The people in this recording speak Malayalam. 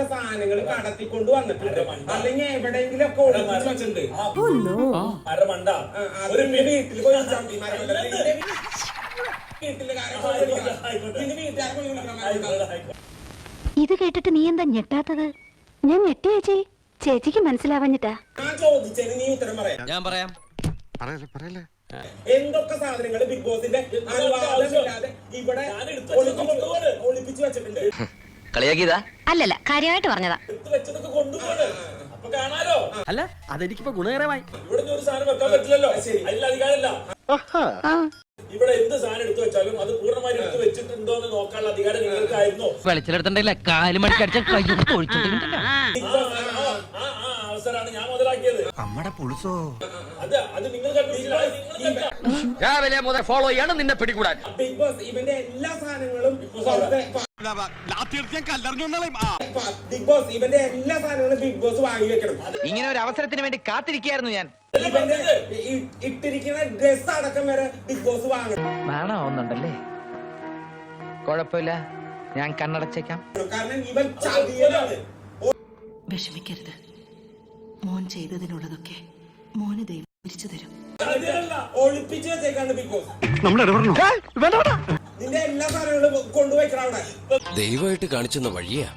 എന്തൊക്കെ സാധനങ്ങൾ കടത്തിക്കൊണ്ട് വന്നിട്ടുണ്ട്. അല്ലെങ്കിൽ എവിടെയെങ്കിലും ഒക്കെ ഒളിപ്പിച്ച് വെച്ചിട്ടുണ്ട്. നിന്റെ വീട്ടിൽ പോയി വീട്ടിലെ. ഇത് കേട്ടിട്ട് നീ എന്താ ഞെട്ടാത്തത്? ഞാൻ ഞെട്ടി ചേച്ചി? ചേച്ചിക്ക് മനസ്സിലാവാഞ്ഞിട്ടാ. ഞാൻ ചോദിച്ചതിന് നീ ഉത്തരം പറയാം. ഞാൻ പറയാം. പറയല്ലേ പറയല്ലേ? എന്തൊക്കെ സാധനങ്ങൾ ബിഗ് ബോസിന്റെ അനുവാദമില്ലാതെ ഇവിടെ ഒളിപ്പിച്ച് ഒളിപ്പിച്ച് വെച്ചിട്ടുണ്ട്. കളിയാക്കിയതാ? അല്ലല്ല കാര്യമായിട്ട് പറഞ്ഞതാ. അല്ല അതെനിക്കിപ്പോ ഗുണകരമായി. ഇവിടെ ഒരു സാധനം വെക്കാൻ പറ്റില്ലല്ലോ അതിൽ അധികാരമില്ല ഇവിടെ എന്ത് സാധനം എടുത്തു വെച്ചാലും അത് പൂർണമായി എടുത്ത് വെച്ചിട്ടുണ്ടോ എന്ന് നോക്കാനുള്ള അധികാരം നിങ്ങൾക്കായിരുന്നോ. അവസരമാണ് ഞാൻ മുതലാക്കിയത്. നമ്മുടെ പുളുസോ? അത് അത് നിങ്ങൾ. രാവിലെ മുതൽ ഫോളോ ചെയ്യാണ് നിന്നെ പിടികൂടാൻ. ബിഗ് ബോസ് ഇവന്റെ എല്ലാ സാധനങ്ങളും ബിഗ് ബോസ് ഇവന്റെ എല്ലാ സാധനങ്ങളും ബിഗ് ബോസ് വാങ്ങി വെക്കണം. ഇങ്ങനെ ഒരു അവസരത്തിന് വേണ്ടി കാത്തിരിക്കായിരുന്നു ഞാൻ. ഇവന്റെ ഇ- ഇട്ടിരിക്കുന്ന ഡ്രസ് അടക്കം വരെ ബിഗ് ബോസ് വാങ്ങണം. കുഴപ്പമില്ല. ഞാൻ കണ്ണടച്ചേക്കാം. കാരണം ഇവൻ ചതിയനാണ് വിഷമിക്കരുത്. മോൻ ചെയ്തതിനുള്ളതൊക്കെ മോന് ദൈവം തിരിച്ചു തരും. ഒളിപ്പിച്ച് വെച്ചേക്കാണ് ബിഗ് ബോസ് നിന്റെ എല്ലാ സാധനങ്ങളും കൊണ്ടുപോയിക്കണം അവിടെ. ദൈവമായിട്ട് കാണിച്ചെന്ന വഴിയാ.